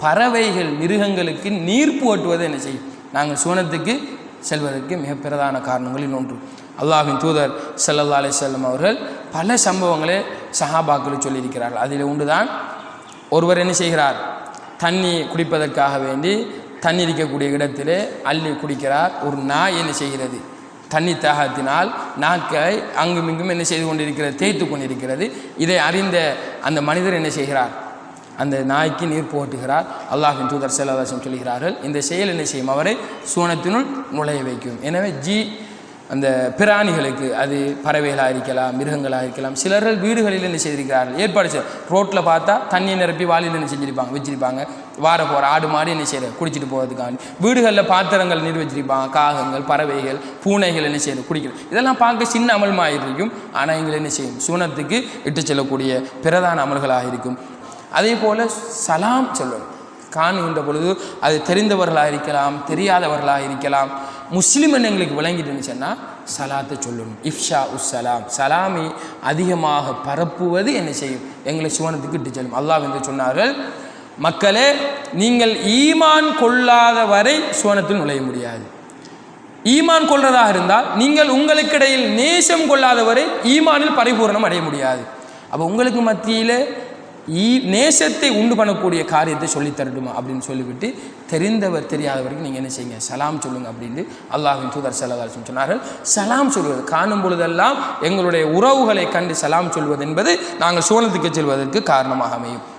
பறவைகள் மிருகங்களுக்கு நீர் போட்டுவதை என்ன செய்யும்? நாங்கள் சுவனத்துக்கு செல்வதற்கு மிக பிரதான காரணங்களில் ஒன்று. அல்லாஹின் தூதர் ஸல்லல்லாஹு அலி செல்லம் அவர்கள் பல சம்பவங்களை சஹாபாக்கள் சொல்லியிருக்கிறார்கள். அதில் ஒன்றுதான் ஒருவர் என்ன செய்கிறார்? தண்ணி குடிப்பதற்காக வேண்டி தண்ணி இருக்கக்கூடிய இடத்திலே அள்ளி குடிக்கிறார். ஒரு நாய் என்ன செய்கிறது? தண்ணி தாகத்தினால் நாக்கை அங்கும் இங்கும் என்ன செய்து கொண்டிருக்கிறது? தேய்த்து கொண்டிருக்கிறது. இதை அறிந்த அந்த மனிதர் என்ன செய்கிறார்? அந்த நாய்க்கு நீர் போட்டுகிறார். அல்லாஹின் தூதர் செல்லவாசம் சொல்கிறார்கள் இந்த செயல் என்ன செய்யும்? அவரை சூனத்தினுள் நுழைய வைக்கும். எனவே ஜி அந்த பிராணிகளுக்கு அது பறவைகளாக இருக்கலாம் மிருகங்களாக இருக்கலாம் சிலர்கள் வீடுகளில் என்ன செய்திருக்கிறார்கள்? ஏற்பாடு செய்ய ரோட்டில் பார்த்தா தண்ணியை நிரப்பி வாளியில் என்ன செஞ்சிருப்பாங்க? வச்சிருப்பாங்க. வார போகிற ஆடு மாடு என்ன செய்யற? குடிச்சிட்டு போகிறதுக்காண்டி வீடுகளில் பாத்திரங்கள் நீர் வச்சிருப்பாங்க காகங்கள் பறவைகள் பூனைகள் என்ன செய்யறது குடிக்கிறது இதெல்லாம் பார்க்க சின்ன அமல்மாக இருக்கும். ஆனால் எங்களை என்ன செய்யும்? சூனத்துக்கு இட்டு செல்லக்கூடிய பிரதான அமல்களாக இருக்கும். அதே போல் சலாம் சொல்லணும். காணுகின்ற பொழுது அது தெரிந்தவர்களாக இருக்கலாம் தெரியாதவர்களாக இருக்கலாம். முஸ்லீம் எங்களுக்கு விளங்கிட்டுன்னு சொன்னால் சலாத்தை சொல்லணும். இஃப்ஷா உஸ் சலாம். சலாமி அதிகமாக பரப்புவது என்ன செய்யும்? எங்களை சுவனத்துக்கு இட்டு செல்லும். அல்லாஹ் என்று சொன்னார்கள் மக்களே நீங்கள் ஈமான் கொள்ளாத வரை சுவனத்தில் நுழைய முடியாது. ஈமான் கொள்றதாக இருந்தால் நீங்கள் உங்களுக்கிடையில் நேசம் கொள்ளாதவரை ஈமானில் பரிபூர்ணம் அடைய முடியாது. அப்போ உங்களுக்கு மத்தியில் ஈ நேசத்தை உண்டு பண்ணக்கூடிய காரியத்தை சொல்லி தரட்டுமா அப்படின்னு சொல்லிவிட்டு தெரிந்தவர் தெரியாதவருக்கு நீங்கள் என்ன செய்யுங்க? சலாம் சொல்லுங்க அப்படின்னு அல்லாஹின் தூதர் செல்லதாசம் சொன்னார்கள். சலாம் சொல்வது காணும் பொழுதெல்லாம் எங்களுடைய உறவுகளை கண்டு சலாம் சொல்வது என்பது நாங்கள் சோழத்துக்கு செல்வதற்கு காரணமாக அமையும்.